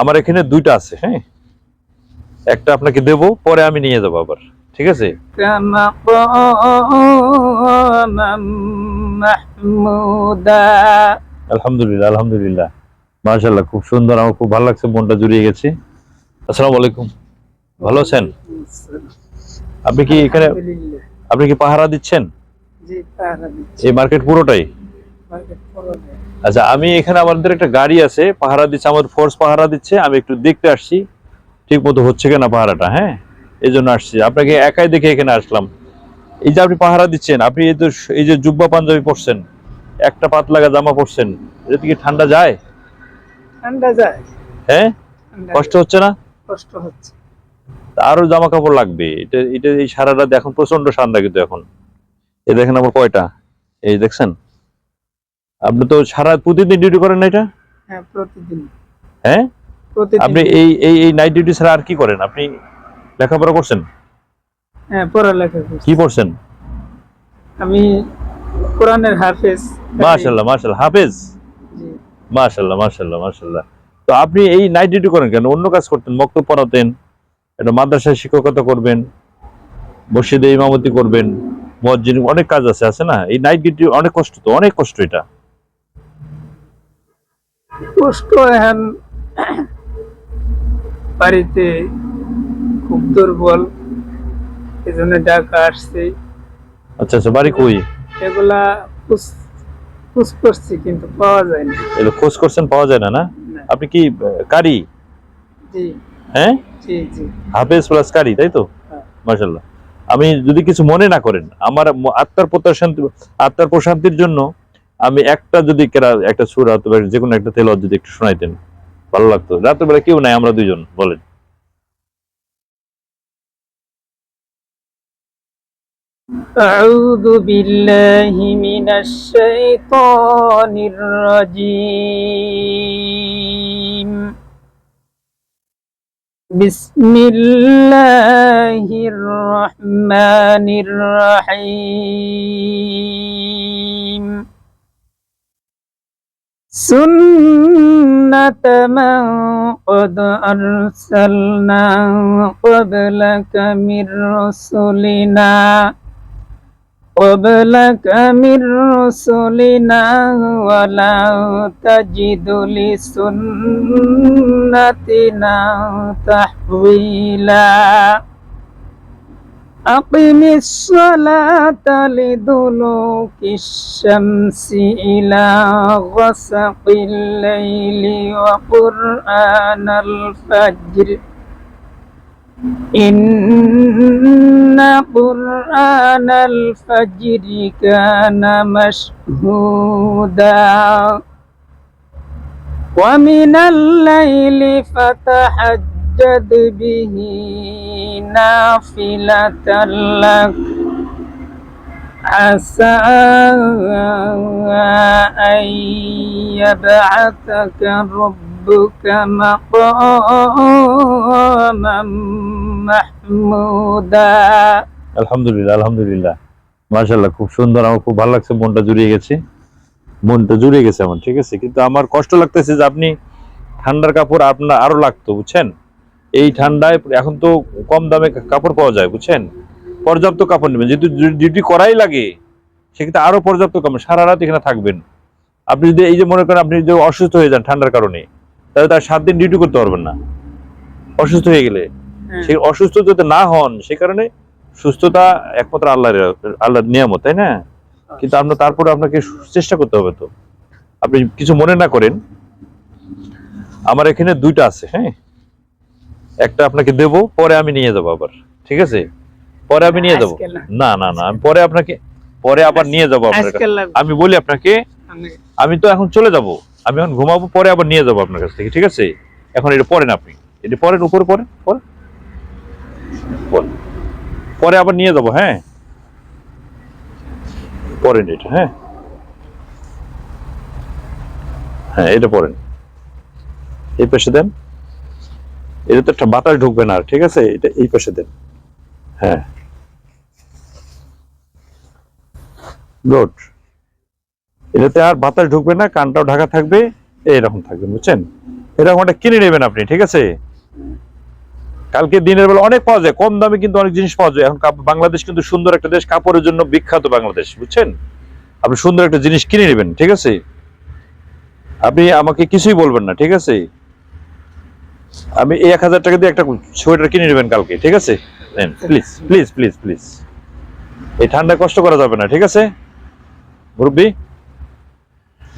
আমার এখানে দুইটা আছে হ্যাঁ? একটা আপনাকে দেব পরে আমি নিয়ে যাব আবার ঠিক আছে? আলহামদুলিল্লাহ আলহামদুলিল্লাহ। মাশাল্লাহ খুব সুন্দর আমার খুব ভালো লাগছে মনটা জুড়িয়ে গেছে। আসসালাম আলাইকুম। ভালো আছেন? আপনি কি এখানে আপনি কি পাহারা দিচ্ছেন? এই মার্কেট পুরোটাই? আচ্ছা আমি এখানে আমাদের একটা গাড়ি আছে পাহারা দিচ্ছে আমাদের ফোর্স পাহারা দিচ্ছে আমি একটু দেখতে আসছি ঠিক মতো হচ্ছে কিনা পাহারাটা হ্যাঁ? এই জন্য আসছি। আপনাকে একাই দেখে এখানে আসলাম। এই যে আপনি পাহারা দিচ্ছেন আপনি এই তো এই যে জুব্বা পাঞ্জাবি পরছেন একটা পাতলাগা জামা পরছেন এটা কি ঠান্ডা যায়? ঠান্ডা যায়। হ্যাঁ? কষ্ট হচ্ছে না? কষ্ট হচ্ছে। আরও জামা কাপড় লাগবে। এটা এটা এই সারা রাত এখন প্রচণ্ড ঠান্ডা কিন্তু এখন। এই দেখেন আমার কয়টা? এই দেখছেন? আপনি তো সারা প্রতিদিন ডিউটি করেন না এটা? হ্যাঁ প্রতিদিন। হ্যাঁ? আপনি এই এই এই নাইট ডিউটি ছাড়া আর কি করেন? আপনি লেখাপড়া করছেন? হ্যাঁ পড়ালেখা করছি। কি পড়ছেন? আমি কোরআনের হাফেজ। মাশাল্লাহ মাশাল্লাহ হাফেজ? জি। মাশাল্লাহ মাশাল্লাহ মাশাল্লাহ তো আপনি এই নাইট ডিউটি করেন কেন? অন্য কাজ করতেন মক্তব পড়াতেন এটা মাদ্রাসায় শিক্ষকতা করবেন মসজিদে ইমামতি করবেন মসজিদ অনেক কাজ আছে আছে না? এই নাইট ডিউটি অনেক কষ্ট তো অনেক কষ্ট এটা। কষ্ট এখন বাড়িতে খুব দুর্বল। এই জন্য ডাকা আসছে। আচ্ছা আচ্ছা বাড়ি কই? এগুলা খুঁজ করছি কিন্তু পাওয়া যায় না এগুলো খোঁজ করছেন পাওয়া যায় না না। আপনি কি কারি? জি। হ্যাঁ? জি জি। হাফেজ প্লাস কারি তাই তো? হ্যাঁ। মাশাল্লাহ আমি যদি কিছু মনে না করেন আমার আত্মার প্রশান্তি আত্মার প্রশান্তির জন্য আমি একটা যদি কেরা- একটা সুর অথবা যে কোনো একটা তেল যদি একটু শোনাইতেন ভালো লাগতো রাতের বেলা কেউ নাই আমরা দুইজন বলেন أعوذ بالله من الشيطان الرجيم بسم الله الرحمن الرحيم سنة من قد أرسلنا قبلك من رسلنا قبلك من رسلنا ولا تجد لسنتنا تحويلا أقم الصلاة لدلوك الشمس إلى غسق الليل وقرآن الفجر إن قرآن الفجر كان مشهودا ومن الليل فتحجد به نافلة لك عسى أن يبعثك ربك مقاما محمودا আলহামদুলিল্লাহ আলহামদুলিল্লাহ মাশাল্লাহ খুব সুন্দর আমার খুব ভালো লাগছে মনটা জুড়িয়ে গেছে মনটা জুড়িয়ে গেছে আমার ঠিক আছে কিন্তু আমার কষ্ট লাগতেছে যে আপনি ঠান্ডার কাপড় আপনার আরো লাগতো বুঝছেন এই ঠান্ডায় এখন তো কম দামে কাপড় পাওয়া যায় বুঝছেন? পর্যাপ্ত কাপড় নেবেন। যেহেতু ডিউটি করাই লাগে সেক্ষেত্রে আরও পর্যাপ্ত কাপড় সারা রাত এখানে থাকবেন। আপনি যদি এই যে মনে করেন আপনি যদি অসুস্থ হয়ে যান ঠান্ডার কারণে তাহলে তার সাত দিন ডিউটি করতে পারবেন না। অসুস্থ হয়ে গেলে। সেই অসুস্থ যাতে না হন সে কারণে সুস্থতা একমাত্র আল্লাহর আল্লাহর নিয়ামত তাই না? কিন্তু আপনার তারপরে আপনাকে চেষ্টা করতে হবে তো। আপনি কিছু মনে না করেন। আমার এখানে দুইটা আছে হ্যাঁ? একটা আপনাকে দেব পরে আমি নিয়ে যাব আবার। ঠিক আছে? পরে আমি নিয়ে যাব। না। না না আমি পরে আপনাকে পরে আবার নিয়ে যাব আপনার আমি বলি আপনাকে আমি- তো এখন চলে যাব। আমি এখন ঘুমাবো পরে আবার নিয়ে যাব আপনার কাছ থেকে ঠিক আছে? এখন এটা পড়েন আপনি। এটা পরেন উপরে পরে পরে। পরে। পরে আবার নিয়ে যাব হ্যাঁ? পরেন এটা হ্যাঁ? হ্যাঁ এটা পরেন। এই পাশে দেন। এটা তো একটা বাতাস ঢুকবে না, ঠিক আছে? এটা এই পাশে দেন। হ্যাঁ। গুড এটাতে আর বাতাস ঢুকবে না, কানটাও ঢাকা থাকবে এইরকম থাকবে, বুঝছেন? এরকম একটা কিনে নেবেন আপনি, ঠিক আছে? কালকে দিনের বেলা অনেক পাওয়া যায়, কম দামে কিন্তু অনেক জিনিস পাওয়া যায়। এখন বাংলাদেশ কিন্তু সুন্দর একটা দেশ, কাপড়ের জন্য বিখ্যাত বাংলাদেশ, বুঝছেন? আপনি সুন্দর একটা জিনিস কিনে নেবেন, ঠিক আছে? আপনি আমাকে কিছুই বলবেন না, ঠিক আছে? আমি এক হাজার টাকা দিয়ে একটা সোয়েটার কিনে নেবেন কালকে, ঠিক আছে? প্লিজ প্লিজ প্লিজ প্লিজ এই ঠান্ডায় কষ্ট করা যাবে না, ঠিক আছে? মুরব্বী,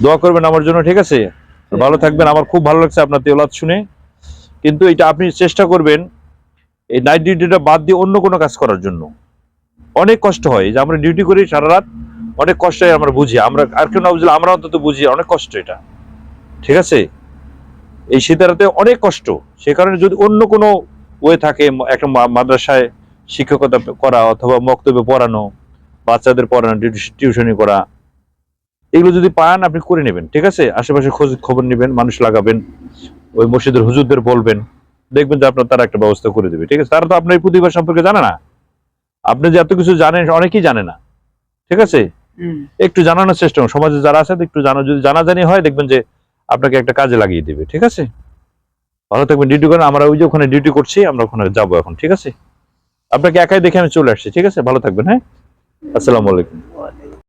দোয়া করবেন আমার জন্য, ঠিক আছে? ভালো থাকবেন, আমার খুব ভালো লাগছে আপনার তেলাত শুনে। কিন্তু এটা আপনি চেষ্টা করবেন এই নাইট ডিউটিটা বাদ দিয়ে অন্য কোনো কাজ করার জন্য। অনেক কষ্ট হয় যে আমরা ডিউটি করি সারা রাত, অনেক কষ্ট হয় আমরা বুঝি। আমরা আর কেউ না বুঝলে আমরা অন্তত বুঝি, অনেক কষ্ট এটা। ঠিক আছে? এই শীতের রাতে অনেক কষ্ট। সে কারণে যদি অন্য কোনো ওয়ে থাকে একটা মাদ্রাসায় শিক্ষকতা করা অথবা বক্তব্য পড়ানো বাচ্চাদের পড়ানো টিউশনি করা এগুলো যদি পান আপনি করে নেবেন ঠিক আছে? আশেপাশে খোঁজ খবর নেবেন মানুষ লাগাবেন ওই মসজিদের হুজুরদের বলবেন দেখবেন যে আপনার তারা একটা ব্যবস্থা করে দেবে ঠিক আছে? তারা তো আপনার এই প্রতিভা সম্পর্কে জানে না। আপনি যে এত কিছু জানেন অনেকেই জানে না ঠিক আছে? একটু জানানোর চেষ্টা সমাজে যারা আছে একটু জানা যদি জানাজানি হয় দেখবেন যে আপনাকে একটা কাজে লাগিয়ে দেবে ঠিক আছে? ভালো থাকবেন ডিউটি করেন আমরা ওই যে ওখানে ডিউটি করছি আমরা ওখানে যাব এখন ঠিক আছে? আপনাকে একাই দেখে আমি চলে আসছি ঠিক আছে? ভালো থাকবেন হ্যাঁ? আসসালামু আলাইকুম।